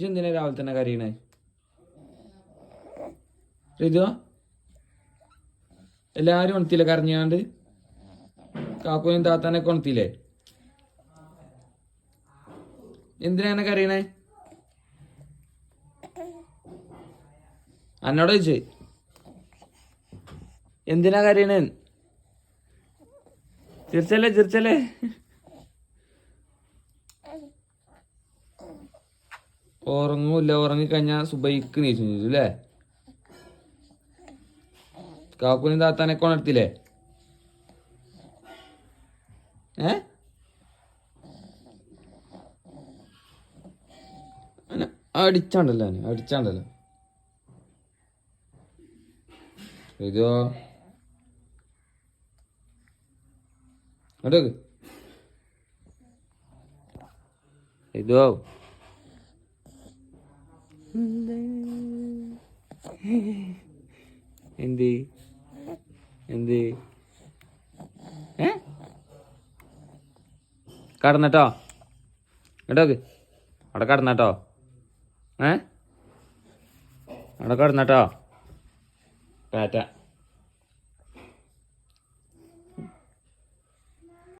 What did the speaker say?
ഇജ്ജ് എന്തിനാ രാവിലെ തന്നെ കരയണേ? റിതു എല്ലാരും ഉണത്തില്ലേ കരഞ്ഞാണ്ട്? കാക്കുവിനും താത്താനൊക്കെ ഉണത്തില്ലേ എന്തിനാണ് കരയണേ? അന്നോട് ചോദിച്ചു. എന്തിനാ കരയണേ? ചിരിച്ചല്ലേ ചിരിച്ചല്ലേ? ഉറങ്ങൂല്ല ഉറങ്ങിക്കഴിഞ്ഞാൽ സുബൈക്ക് നീച്ചു അല്ലേ കാക്കുനും താത്താനെ ഉണർത്തില്ലേ ഏ? അടിച്ചാണ്ടല്ലോ അടിച്ചാണ്ടല്ലോ. ഇതോ. ഇതോ. എന്ത്? എന്ത്? കടന്നട്ടോ? കേട്ടോക്ക് അവിടെ കടന്നട്ടോ? ഏ? അവിടെ കടന്നട്ടോ? ടാറ്റ.